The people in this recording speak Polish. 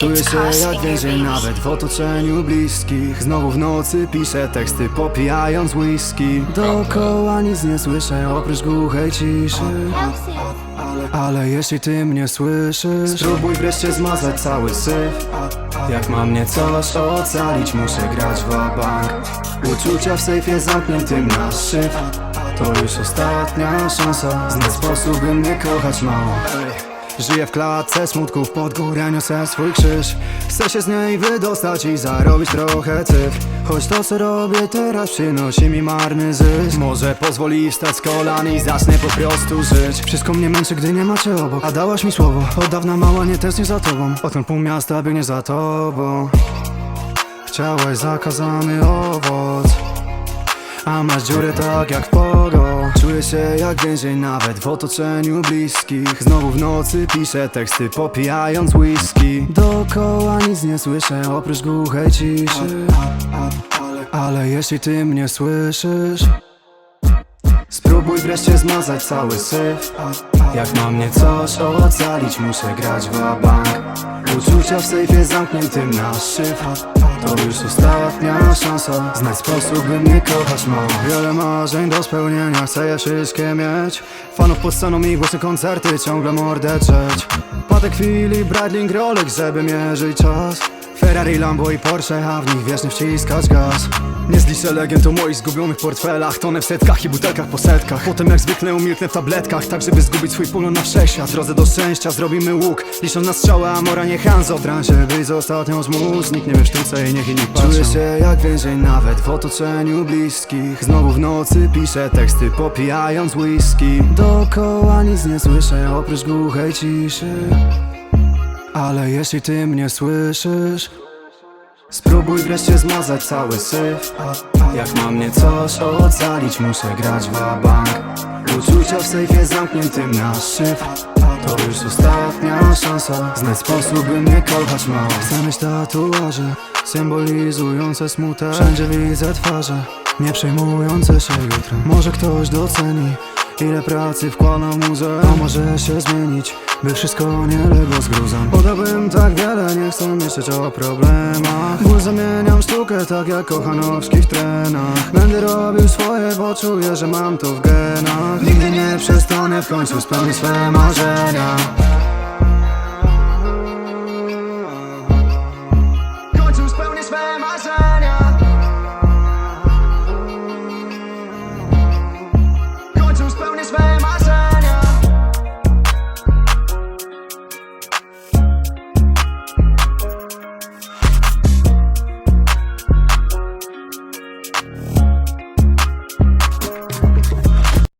Czuję się jak więzień nawet w otoczeniu bliskich. Znowu w nocy piszę teksty popijając whisky. Dookoła nic nie słyszę oprócz głuchej ciszy. Ale jeśli ty mnie słyszysz Spróbuj wreszcie zmazać cały syf. Jak mam mnie coś ocalić Muszę grać w bank. Uczucia w sejfie zamkniętym na szyf. To już ostatnia szansa. Znać sposób by mnie kochać mało Żyję w klatce smutków, pod górę niosę swój krzyż. Chcę się z niej wydostać i zarobić trochę cyfr. Choć to co robię teraz przynosi mi marny zysk. Może pozwoli wstać z kolan i zacznę po prostu żyć. Wszystko mnie męczy, gdy nie macie obok. A dałaś mi słowo, od dawna mała nie tęsknię za tobą. Potem pół miasta biegnie za tobą. Chciałaś zakazany owoc. A masz dziurę tak jak pogo Się jak więzień nawet w otoczeniu bliskich. Znowu w nocy piszę teksty popijając whisky. Dookoła nic nie słyszę oprócz głuchej ciszy. Ale jeśli ty mnie słyszysz Spróbuj wreszcie zmazać cały syf Jak mam mnie coś ocalić muszę grać w bank. Uczucia w sejfie zamkniętym na szyf To już ostatnia szansa. Znać sposób by mnie kochać mało Wiele marzeń do spełnienia Chcę je wszystkie mieć. Fanów pod sceną i głośne koncerty Ciągle mordę drzeć. Patek chwili, Bradley, Rolex Żeby mierzyć czas Ferrari, Lambo i Porsche, a w nich wiecznie wciskać gaz. Nie zliczę legend o moich zgubionych portfelach. Tonę w setkach i butelkach po setkach. Potem jak zwykle umilknę w tabletkach Tak żeby zgubić swój pogląd na wszechświat. W drodze do szczęścia zrobimy łuk Licząc na strzałę, a mora nie Hanzo transie być ostatnią z mus Nikt nie wie w sztuce i niech inni patrzą. Czuję się jak więzień nawet w otoczeniu bliskich. Znowu w nocy piszę teksty popijając whisky. Dookoła nic nie słyszę oprócz głuchej ciszy ale jeśli ty mnie słyszysz Spróbuj wreszcie zmazać cały syf. Jak mam mnie coś ocalić Muszę grać w bank. Uczucia w sejfie zamkniętym na szyf. To już ostatnia szansa. Znać sposób by mnie kochać mało. Chcę mieć tatuaże Symbolizujące smutek Wszędzie widzę twarze Nie przejmujące się jutrem. Może ktoś doceni Ile pracy wkładam w muzę To może się zmienić By wszystko nie legło z gruzem? Podałbym tak wiele, nie chcę myśleć o problemach. Ból zamieniam sztukę, tak jak Kochanowski w trenach. Będę robił swoje, bo czuję, że mam to w genach. Nigdy nie przestanę w końcu spełnić swe marzenia